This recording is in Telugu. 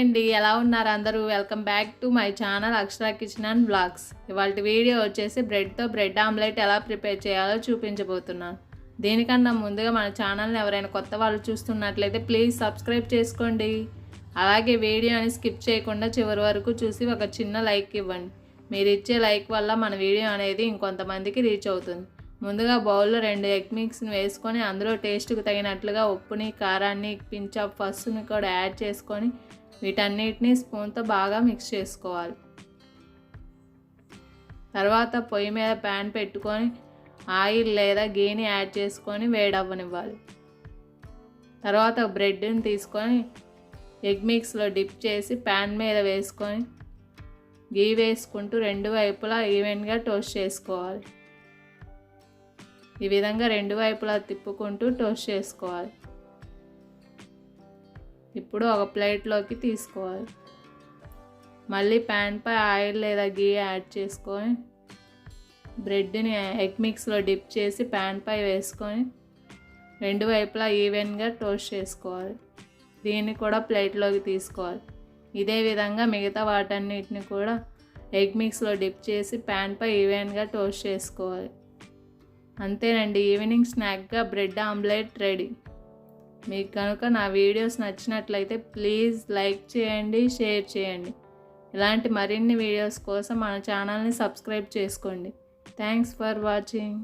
అండి ఎలా ఉన్నారు అందరూ? Welcome back to my channel Akshara kitchen and blogs ఇవాళ వీడియో వచ్చేసి బ్రెడ్తో బ్రెడ్ ఆమ్లెట్ ఎలా ప్రిపేర్ చేయాలో చూపించబోతున్నాను దీనికన్నా ముందుగా మన ఛానల్ని ఎవరైనా కొత్త వాళ్ళు చూస్తున్నట్లయితే ప్లీజ్ సబ్స్క్రైబ్ చేసుకోండి. అలాగే వీడియోని స్కిప్ చేయకుండా చివరి వరకు చూసి ఒక చిన్న లైక్ ఇవ్వండి. మీరు ఇచ్చే లైక్ వల్ల మన వీడియో అనేది ఇంకొంతమందికి రీచ్ అవుతుంది. ముందుగా బౌల్లో రెండు ఎగ్ మిక్స్ని వేసుకొని అందులో టేస్ట్కి తగినట్లుగా ఉప్పుని కారాన్ని పించ్ ఆఫ్ పసుని కూడా యాడ్ చేసుకొని వీటన్నిటిని స్పూన్తో బాగా మిక్స్ చేసుకోవాలి. తర్వాత పొయ్యి మీద ప్యాన్ పెట్టుకొని ఆయిల్ లేదా గీని యాడ్ చేసుకొని వేడవ్వనివ్వాలి. తర్వాత బ్రెడ్ని తీసుకొని ఎగ్ మిక్స్లో డిప్ చేసి ప్యాన్ మీద వేసుకొని గీ వేసుకుంటూ రెండు వైపులా ఈవెన్గా టోస్ట్ చేసుకోవాలి. ఈ విధంగా రెండు వైపులా తిప్పుకుంటూ టోస్ట్ చేసుకోవాలి. ఇప్పుడు ఒక ప్లేట్లోకి తీసుకోవాలి. మళ్ళీ ప్యాన్పై ఆయిల్ లేదా గీ యాడ్ చేసుకొని బ్రెడ్ని ఎగ్ మిక్స్లో డిప్ చేసి ప్యాన్పై వేసుకొని రెండు వైపులా ఈవెన్గా టోస్ట్ చేసుకోవాలి. దీన్ని కూడా ప్లేట్లోకి తీసుకోవాలి. ఇదే విధంగా మిగతా వాటన్నిటిని కూడా ఎగ్ మిక్స్లో డిప్ చేసి ప్యాన్పై ఈవెన్గా టోస్ట్ చేసుకోవాలి. అంతేనండి ఈవినింగ్ స్నాక్గా బ్రెడ్ ఆమ్లెట్ రెడీ. మీకు కనుక నా వీడియోస్ నచ్చినట్లయితే ప్లీజ్ లైక్ చేయండి షేర్ చేయండి. ఇలాంటి మరిన్ని వీడియోస్ కోసం మన ఛానల్ని సబ్స్క్రైబ్ చేసుకోండి. Thanks for watching.